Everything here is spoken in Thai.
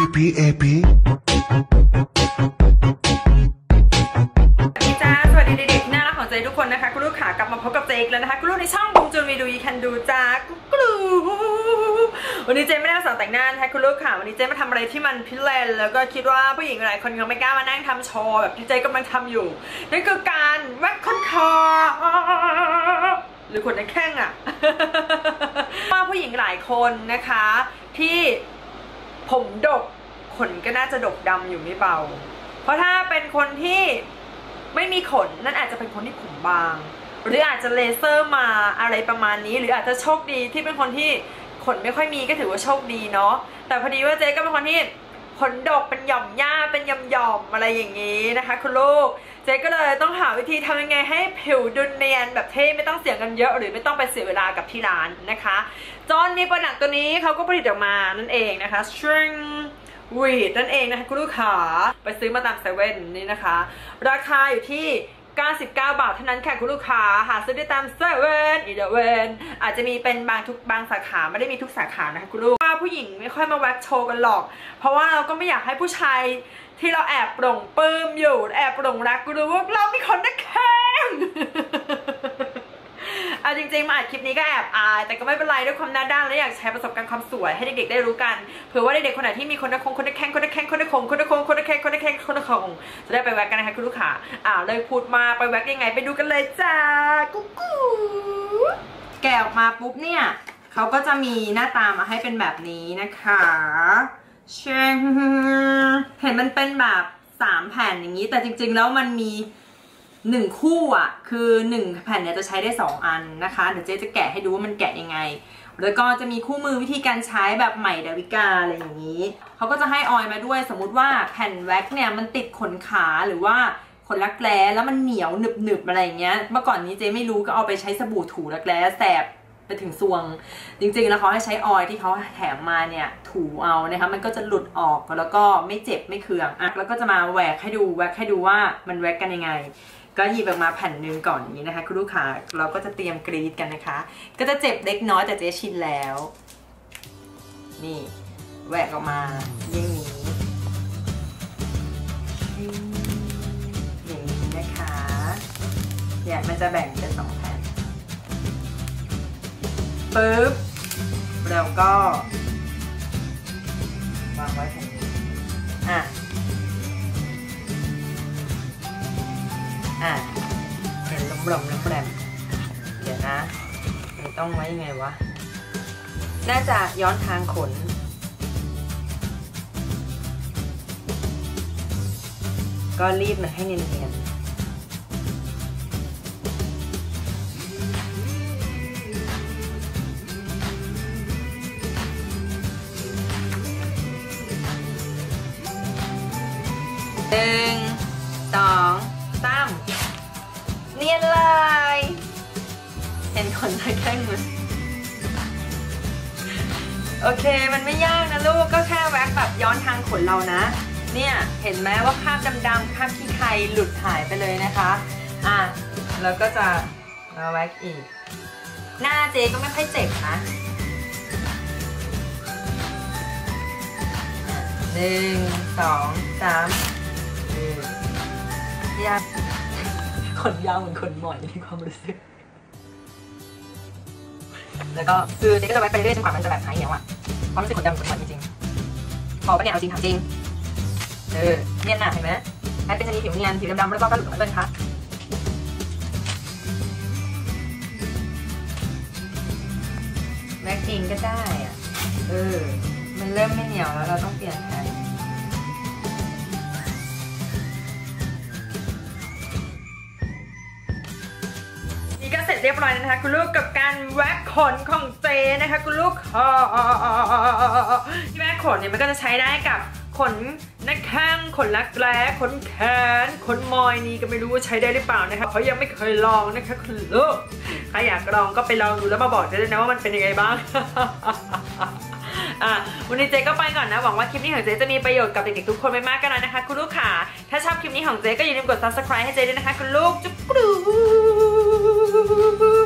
AP AP จ้าสวัสดีเด็กๆหน่ารักของเจทุกคนนะคะ คุณลูกขากลับมาพบกับเจอีกแล้วนะคะ คุณลูกในช่องบุงจูนวีดูยีคันดูจ้ากุ๊กกวันนี้เจไม่ได้มาสอนแต่งหน้านะคะคุณลูกค่ะ วันนี้เจมาทำอะไรที่มันพิเรนแล้วก็คิดว่าผู้หญิงหลายคนยังไม่กล้ามานั่งทำโชว์แบบที่เจกำลังทำอยู่ นั่นคือการแว็กคอนคอหรือขนในแข้งอะว่า ผู้หญิงหลายคนนะคะ ที่ผมดกขนก็น่าจะดกดำอยู่ไม่เบา เพราะถ้าเป็นคนที่ไม่มีขนนั่นอาจจะเป็นคนที่ผมบาง หรืออาจจะเลเซอร์มาอะไรประมาณนี้ หรืออาจจะโชคดีที่เป็นคนที่ขนไม่ค่อยมีก็ถือว่าโชคดีเนาะแต่พอดีว่าเจ๊ก็เป็นคนที่ขนดกเป็นหย่อมหญ้าเป็นย่อมหย่อมอะไรอย่างนี้นะคะ คุณลูก จ๊ก็เลยต้องหาวิธีทำยังไงให้ผิวดูเนียนแบบเท่ไม่ต้องเสียเงินเยอะ หรือไม่ต้องไปเสียเวลากับที่ร้านนะคะ จอนมีโปรดักต์ตัวนี้เขาก็ผลิตออกมานั่นเองนะคะ string วีดนั่นเองนะคะคุณลูกค้าไปซื้อมาตามเซเว่นนี่นะคะ ราคาอยู่ที่ 99 บาทเท่านั้นค่ะคุณลูกค้า หาซื้อได้ตามเซเว่นอีเดเวนอาจจะมีเป็นบางทุกบางสาขาไม่ได้มีทุกสาขานะคะคุณลูกว่าผู้หญิงไม่ค่อยมาแว็กโชว์กันหรอก เพราะว่าเราก็ไม่อยากให้ผู้ชายที่เราแอบปลงปลื้มอยู่แอบปลงรักกูรู้ว่าเรามีคนนะคะง เอาจ ริงๆมาอัดคลิปนี้ก็แอบอาย แต่ก็ไม่เป็นไรด้วยความหน้าด้านและอยากแชร์ประสบการณ์ความสวยให้เด็กๆได้รู้กันเผื่อว่าเด็กๆคนไหนที่มีคนนักคงคนนักแข่งคนนักแข่งคนนักคงคนนักคงคนนักแข่งคนนักแข่งคนนักคงจะได้ไปแว็กกันนะคะคุณลูกค้าอ่าเลยพูดมาไปแว็กยังไงไปดูกันเลยจ้ากุ๊กกูแกะออกมาปุ๊บเนี่ยเขาก็จะมีหน้าตามาให้เป็นแบบนี้นะคะเชงเห็นมันเป็นแบบสามแผ่นอย่างนี้แต่จริง ๆ แล้วมันมี หนึ่งคู่อะคือหนึ่งแผ่นเนี่ยจะใช้ได้สองอันนะคะเดี๋ยวเจ๊จะแกะให้ดูว่ามันแกะยังไง แล้วก็จะมีคู่มือวิธีการใช้แบบใหม่ดาวิกาอะไรอย่างนี้เขาก็จะให้ออยล์มาด้วยสมมุติว่าแผ่นแว็กเนี่ยมันติดขนขาหรือว่าขนรักแร้แล้วมันเหนียวหนึบหนึบอะไรอย่างเงี้ยเมื่อก่อนนี้เจ๊ไม่รู้ก็เอาไปใช้สบู่ถูรักแร้แสบไปถึงซวง จริงๆแล้วเขาให้ใช้ออยล์ที่เขาแถมมาเนี่ยถูเอานะคะมันก็จะหลุดออกแล้วก็ไม่เจ็บไม่เคืองอะแล้วก็จะมาแหวกให้ดูแหวกให้ดูว่ามันแหวกกันยังไง ก็หยิบออกมาแผ่นหนึ่งก่อนนี้นะคะ คุณลูกค้าเราก็จะเตรียมกรีดกันนะคะ ก็จะเจ็บเล็กน้อยแต่เจ๊ชินแล้ว นี่แหวกออกมาอย่างนี้อย่างนี้นะคะเนี่ยมันจะแบ่งเป็นสองแผ่นปึ๊บแล้วก็วางไว้ องไว้ยังไงวะ น่าจะย้อนทางขน ก็รีดมันให้เนียนๆหนึ่งสอง เห็นขนตาแข้งไหมโอเคมันไม่ยากนะลูกก็แค่แว็กแบบย้อนทางขนเรานะ เนี่ยเห็นไหมว่าคราบดำๆคราบขี้ใครหลุดหายไปเลยนะคะอะแล้วก็จะมาแว็กอีก หน้าเจก็ไม่ค่อยเจ็บนะหนึ่งสองสามยาขนยาวเหมือนขนหมอยในความรู้สึก แล้วก็คือเจ๊ก็จะไว้ไปเรื่อยจนกว่ามันจะแบบหายเหี่ยวอะเพราะมันเป็นขนดำขนหมอยจริงๆพอปะเนี่ยเอาจริงถามจริงเออเนียนหนาเห็นไหมแพทเป็นชนิดผิวเนียนผิวดำๆแล้วก็กระหลุดเลยค่ะแม็กเองก็ได้อะเออมันเริ่มไม่เหนียวแล้วเราต้องเปลี่ยนแทน เสร็จเรียบร้อยนะคะ คุณลูกกับการแว็กขนของเจนะคะ คุณลูกที่แว็กขนเนี่ยมันก็จะใช้ได้กับขนหน้าข้างขนรักแร้ขนแขนขนมอยนี่ก็ไม่รู้ว่าใช้ได้หรือเปล่านะคะเขายังไม่เคยลองนะคะคุณลูกใครอยากลองก็ไปลองดูแล้วมาบอกเจด้วยนะว่ามันเป็นยังไงบ้างอะวันนี้เจ๊ก็ไปก่อนนะ หวังว่าคลิปนี้ของเจ๊จะมีประโยชน์กับเด็กๆทุกคนไม่มากก็น้อยนะคะ คุณลูกค่ะ ถ้าชอบคลิปนี้ของเจ๊ก็อย่าลืมกด subscribe ให้เจ๊ด้วยนะคะ คุณลูกจุ๊บกรู Ooh.